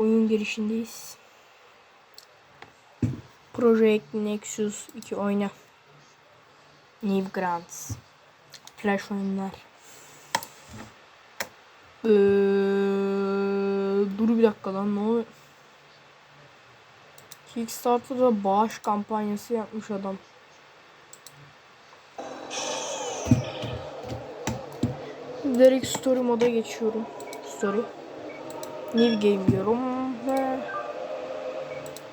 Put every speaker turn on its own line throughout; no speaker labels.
oyun girişindeyiz. Project Nexus 2 oyna. New Grants. Flash oyunlar. Ee, dur bir dakika lan ne oluyor? Kickstarter'da bağış kampanyası yapmış adam. Direkt story moda geçiyorum. Story. New game diyorum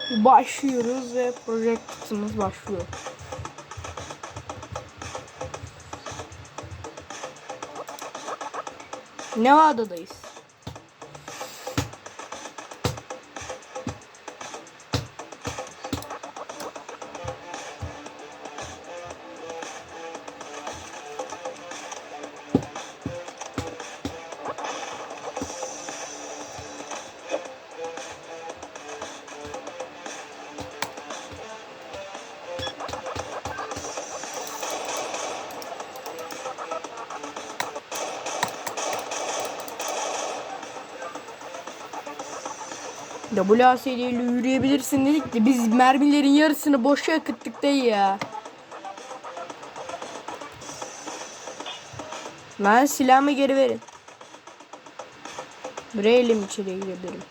başlıyoruz ve project'ımız başlıyor. Nevada'dayız. WASD ile yürüyebilirsin dedik de biz mermilerin yarısını boşa akıttık da ya. Lan silahımı geri verin. Buraya elim içeriye girebilirim.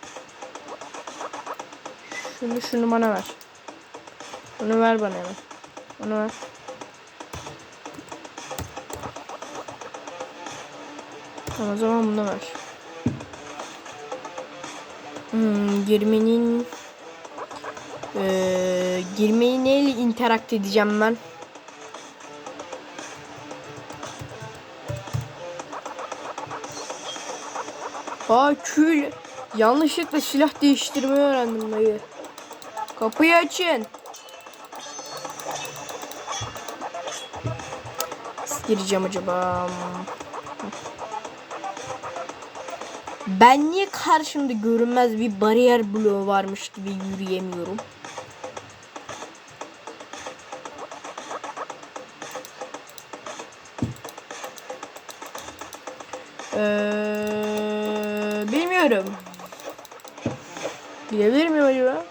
Şunu şunu bana ver. Bunu ver bana hemen. Bunu ver. Tamam o zaman bunu ver. Hmm, girmenin ee, girmeyi neyle interakt edeceğim ben? Aa kül. Yanlışlıkla silah değiştirmeyi öğrendim dayı. Kapıyı açın. Gireceğim acaba? Ben niye karşımda görünmez bir bariyer bloğu varmış gibi yürüyemiyorum? Ee, bilmiyorum. Gidebilir miyim acaba?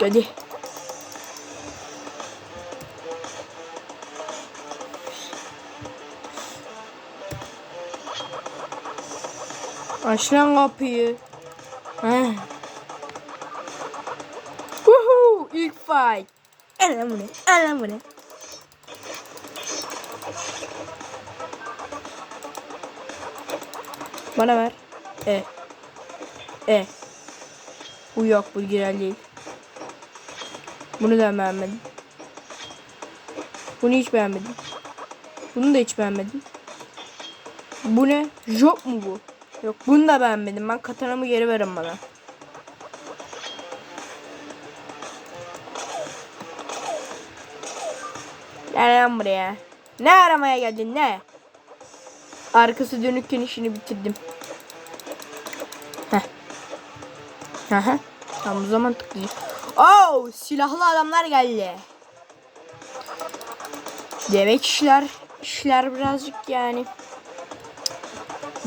Hadi. Aç lan kapıyı. Heh. Woohoo! İlk fight. Al lan bunu. Al lan bunu. Bana ver. E. E. Bu yok. Bu girer değil. Bunu da beğenmedim. Bunu hiç beğenmedim. Bunu da hiç beğenmedim. Bu ne? Job mu bu? Yok bunu da beğenmedim. Ben katanamı geri verin bana. Gel lan buraya. Ne aramaya geldin ne? Arkası dönükken işini bitirdim. Heh. Aha. Tamam o zaman tıklayayım. Oh silahlı adamlar geldi. Demek işler işler birazcık yani.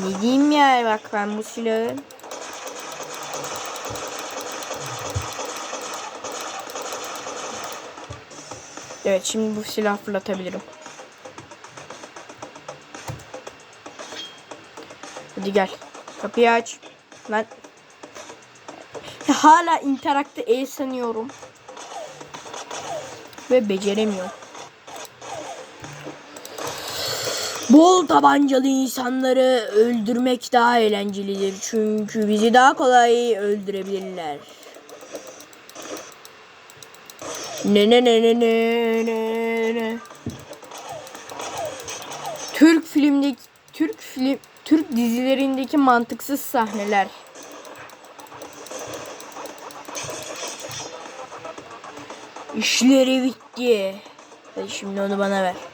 Ne diyeyim ya bak ben bu silahı. Evet şimdi bu silah fırlatabilirim. Hadi gel. Kapıyı aç. Lan. Hala interakte el sanıyorum. Ve beceremiyorum. Bol tabancalı insanları öldürmek daha eğlencelidir. Çünkü bizi daha kolay öldürebilirler. Ne ne ne ne ne ne ne. Türk filmdeki Türk film Türk dizilerindeki mantıksız sahneler. İşleri bitti. Hadi şimdi onu bana ver.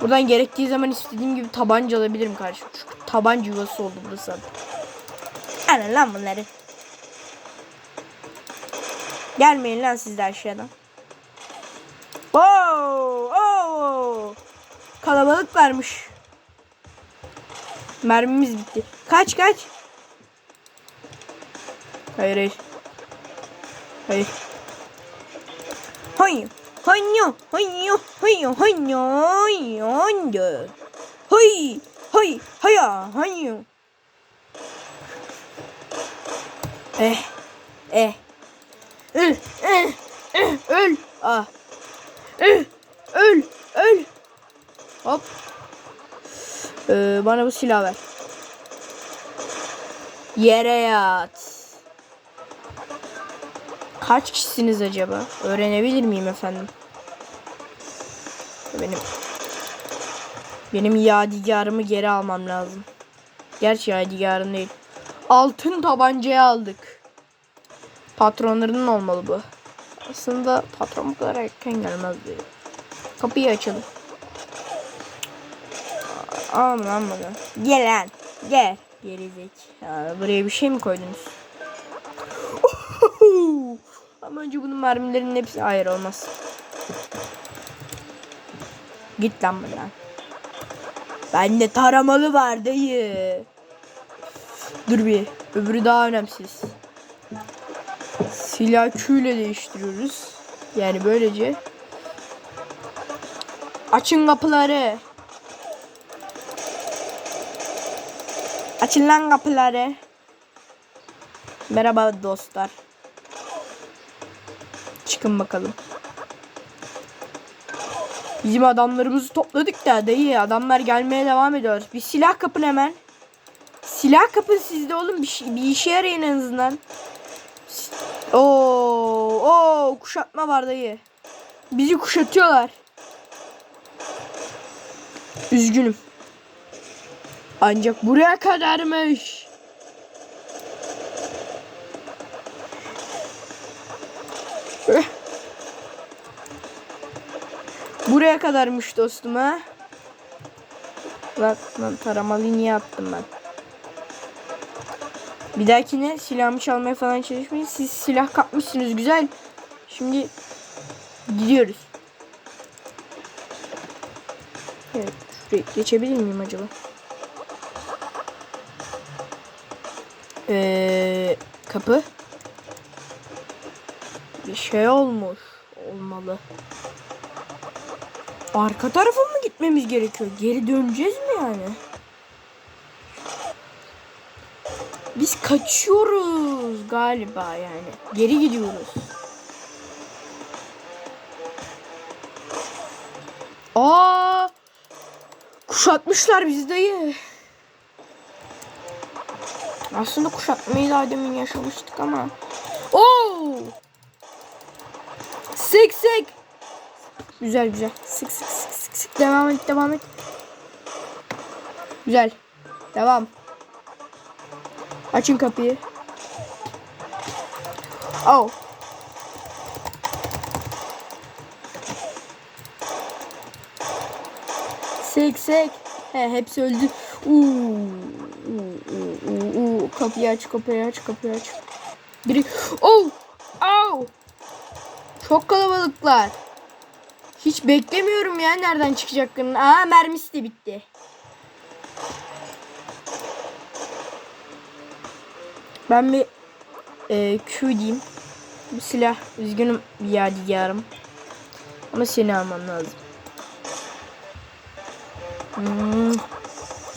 Buradan gerektiği zaman istediğim gibi tabanca alabilirim kardeşim. Çünkü tabanca yuvası oldu burası. Alın lan bunları. Gelmeyin lan siz de aşağıdan. Oh, oh. kalabalık varmış. Mermimiz bitti. Kaç kaç. Hayır hayır. Hayır. Hayır. Hanyo, hanyo, hanyo, hanyo, hanyo, hanyo. Hay, hay, haya, hanyo. Eh, eh. Öl, öl, öl, öl. Ah. Öl, öl, öl. Hop. Ee, bana bu silah ver. Yere yat. Kaç kişisiniz acaba? Öğrenebilir miyim efendim? Benim benim yadigarımı geri almam lazım. Gerçi yadigarım değil. Altın tabancayı aldık. Patronlarının olmalı bu. Aslında patron bu kadar erken gelmezdi. Kapıyı açalım. Aman aman. Gel lan. Gel. Gerizek. Ya, buraya bir şey mi koydunuz? Ama önce bunun mermilerinin hepsi hayır olmaz. Git lan buradan. Bende taramalı var dayı. Dur bir. Öbürü daha önemsiz. Silah küyle değiştiriyoruz. Yani böylece. Açın kapıları. Açın lan kapıları. Merhaba dostlar. Çıkın bakalım. Bizim adamlarımızı topladık da dayı adamlar gelmeye devam ediyor. Bir silah kapın hemen. Silah kapın sizde oğlum bir, şey, bir işe yarayın en azından. Oo, oo kuşatma var dayı. Bizi kuşatıyorlar. Üzgünüm. Ancak buraya kadarmış. Buraya kadarmış dostum ha. Bak lan taramalıyı niye attım ben? Bir dahakine silahımı çalmaya falan çalışmayın. Siz silah kapmışsınız güzel. Şimdi gidiyoruz. Evet. Geçebilir miyim acaba? Ee, kapı. Bir şey olmuş. Olmalı. Arka tarafa mı gitmemiz gerekiyor? Geri döneceğiz mi yani? Biz kaçıyoruz galiba yani. Geri gidiyoruz. Aa! Kuşatmışlar bizi dayı. Aslında kuşatmayı daha demin yaşamıştık ama. Oo! Sık sık. Güzel güzel. Sık sık sık sık sık. Devam et devam et. Güzel. Devam. Açın kapıyı. Oh. Sek sek. He hepsi öldü. Uuu. Uuu, uuu. Kapıyı aç kapıyı aç kapıyı aç. Biri. Oh. Oh. Çok kalabalıklar. Hiç beklemiyorum ya nereden çıkacaklarını. Aa mermisi de bitti. Ben bir e, Q diyeyim. Bu silah üzgünüm yadigarım. Ama seni almam lazım. Hmm.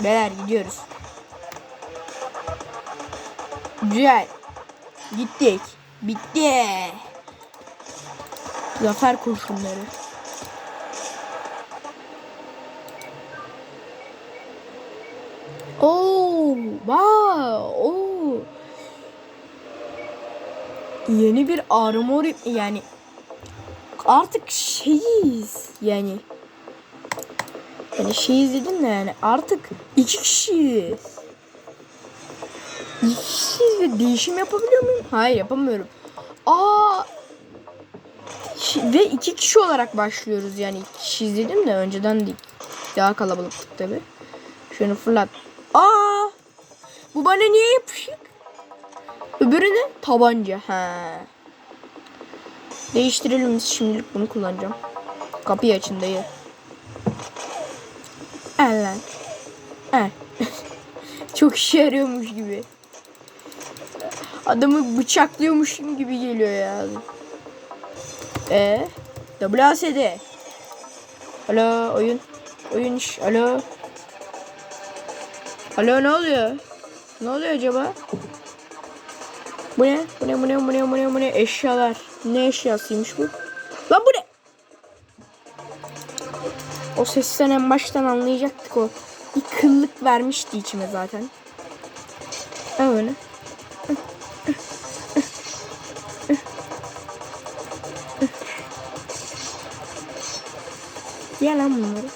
Beyler gidiyoruz. Güzel. Gittik. Bitti. Zafer kurşunları. Oo, wow, oo. Yeni bir armor yani artık şeyiz yani. Yani şeyiz dedim de yani artık iki kişiyiz. İki kişiyiz ve değişim yapabiliyor muyum? Hayır yapamıyorum. Aa ve iki kişi olarak başlıyoruz yani iki kişiyiz dedim de önceden değil. Daha kalabalıktık tabi. Şunu fırlat. Tabanca. He. Değiştirelim şimdilik bunu kullanacağım. Kapıyı açın dayı. Al lan. Çok işe yarıyormuş gibi. Adamı bıçaklıyormuşum gibi geliyor ya. E WASD. Alo oyun. Oyun iş. Alo. Alo ne oluyor? Ne oluyor acaba? Bu ne? Bu ne? Bu ne? Bu ne? Bu ne? Bu ne? Eşyalar. Ne eşyasıymış bu? Lan bu ne? O sesten en baştan anlayacaktık o. Bir kıllık vermişti içime zaten. Öyle. Ye lan bunları.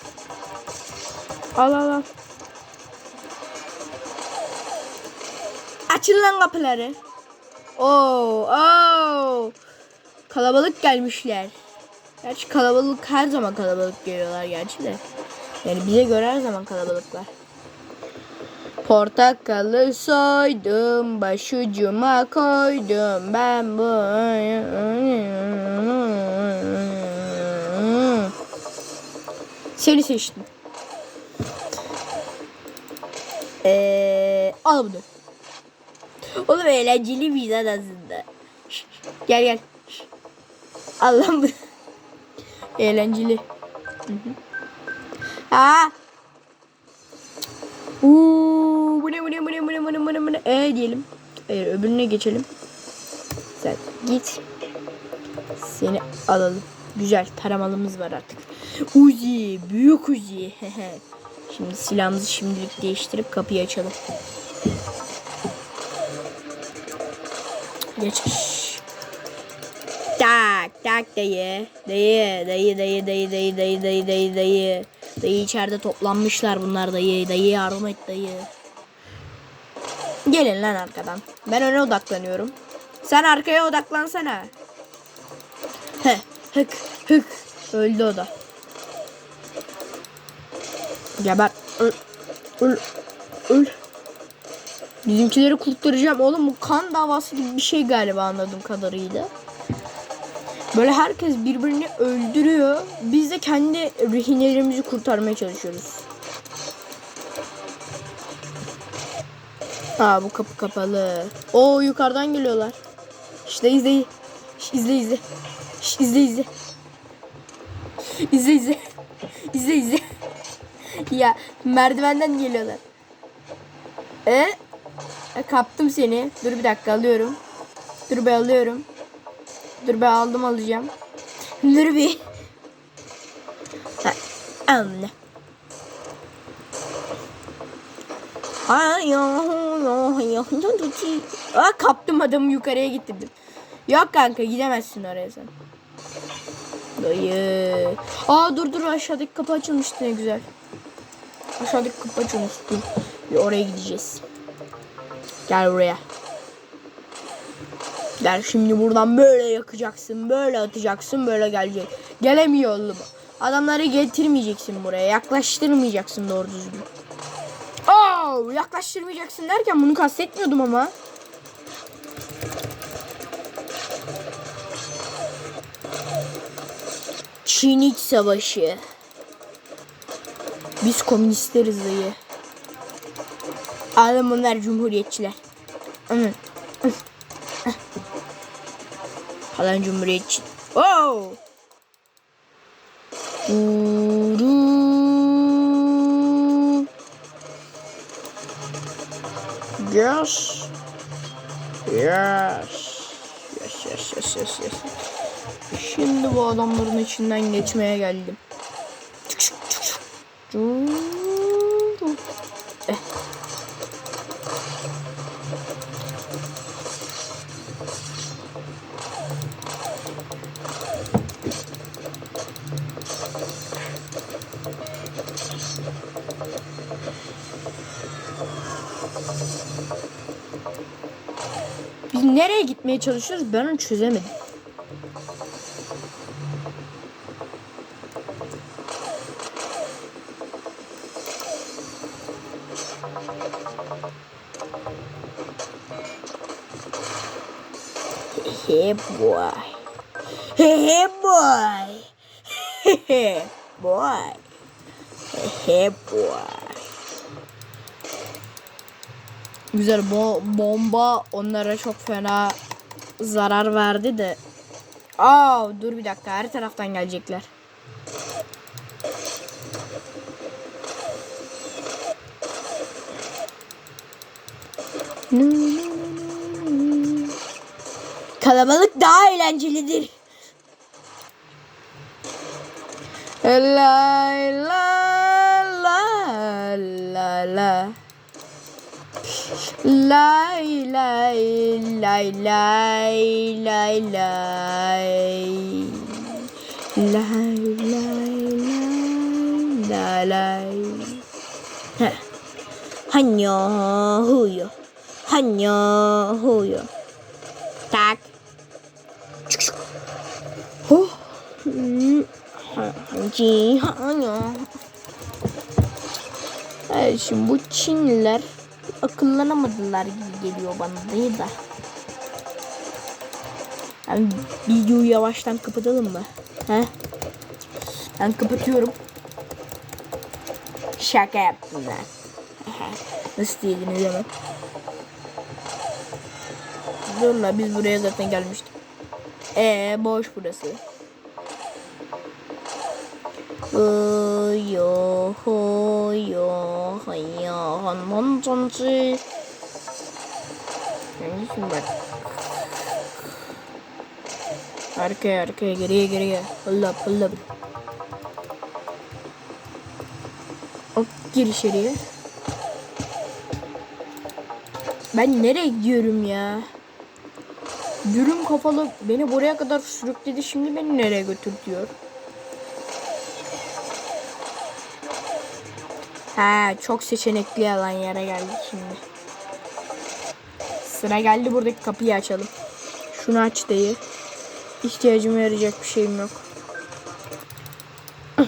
Al al al. Açın lan kapıları. Oo, oo. Kalabalık gelmişler. Gerçi kalabalık her zaman kalabalık geliyorlar gerçi de. Yani bize göre her zaman kalabalıklar. Portakalı soydum, başucuma koydum ben bu. Seni seçtim. Ee, al bunu. Oğlum eğlenceli bir lan aslında. Şş, Gel gel. Şş. Al lan bunu. Eğlenceli. Hı hı. Ha. Uuu, bu ne bu ne bu ne bu ne bu ne bu ne ee diyelim. Hayır öbürüne geçelim. Sen git. Seni alalım. Güzel taramalımız var artık. Uzi, büyük Uzi. Şimdi silahımızı şimdilik değiştirip kapıyı açalım. Geç. Tak tak dayı. Dayı dayı dayı dayı dayı dayı dayı dayı dayı. Dayı içeride toplanmışlar bunlar dayı. Dayı yardım et dayı. Gelin lan arkadan. Ben öne odaklanıyorum. Sen arkaya odaklansana. He, hık hık. Öldü o da. Geber. Öl. Öl. Öl. Bizimkileri kurtaracağım. Oğlum bu kan davası gibi bir şey galiba anladığım kadarıyla. Böyle herkes birbirini öldürüyor. Biz de kendi rehinelerimizi kurtarmaya çalışıyoruz. Aa bu kapı kapalı. Oo yukarıdan geliyorlar. İşte izle. Şş, izle izle. İzle izle. İzle izle. İzle izle. ya merdivenden geliyorlar. E? E? Kaptım seni. Dur bir dakika alıyorum. Dur be alıyorum. Dur be aldım alacağım. Dur bir. Anne. Aa, kaptım adamı yukarıya getirdim. Yok kanka gidemezsin oraya sen. Dayı. Aa dur dur aşağıdaki kapı açılmıştı ne güzel. Aşağıdaki kapı açılmış. Dur. Bir oraya gideceğiz. Gel buraya. Gel şimdi buradan böyle yakacaksın, böyle atacaksın, böyle gelecek. Gelemiyor oğlum. Adamları getirmeyeceksin buraya. Yaklaştırmayacaksın doğru düzgün. Oo, yaklaştırmayacaksın derken bunu kastetmiyordum ama. Çin İç Savaşı. Biz komünistleriz dayı. Alın cumhuriyetçiler. Falan cumhuriyetçi. Duru. Yes. Yes. Yes, yes, yes, yes, yes. Şimdi bu adamların içinden geçmeye geldim. Çık çık çık çık. Gitmeye çalışıyoruz ben onu çözemedim. Hey boy. Hey boy. Hey boy. He boy. Güzel bo bomba onlara çok fena zarar verdi de. Aa dur bir dakika her taraftan gelecekler. Kalabalık daha eğlencelidir. La la la la la. Lay lay lay lay lay lay. Lay lay lay lay lay. Hanyo huyo. Hanyo huyo. Tak. Oh. Hanyo. Şimdi bu Çinliler akıllanamadılar gibi geliyor bana değil de. Yani videoyu yavaştan kapatalım mı? He? Ben kapatıyorum. Şaka yaptım ben. Nasıl diyediniz ama? Dur la biz buraya zaten gelmiştik. Ee boş burası. Yo ho yo hayya hanman cancı. Neredesin bak? Arkaya arkaya geriye geriye. Pull up pull up. Hop gir içeriye. Ben nereye gidiyorum ya? Dürüm kafalı beni buraya kadar sürükledi şimdi beni nereye götür diyor. He çok seçenekli alan yere geldik şimdi. Sıra geldi buradaki kapıyı açalım. Şunu aç değil. İhtiyacıma yarayacak bir şeyim yok.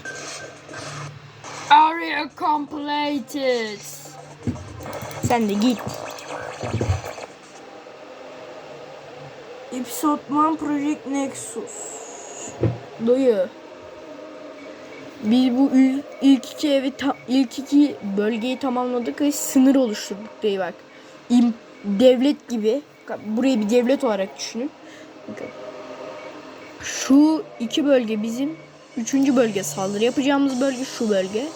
Area completed. Sen de git. Episode 1 Project Nexus. Dayı. Biz bu il- ilk iki evi ilk iki bölgeyi tamamladık ve sınır oluşturduk diye bak. İm- devlet gibi. Burayı bir devlet olarak düşünün. Şu iki bölge bizim. Üçüncü bölge saldırı yapacağımız bölge şu bölge.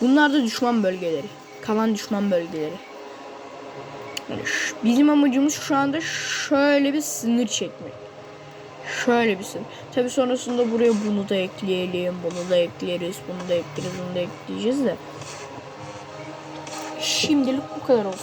Bunlar da düşman bölgeleri. Kalan düşman bölgeleri. Bizim amacımız şu anda şöyle bir sınır çekmek. Şöyle bir sınır. Tabi sonrasında buraya bunu da ekleyelim, bunu da ekleriz, bunu da ekleriz, bunu da ekleyeceğiz de. Şimdilik bu kadar olsun.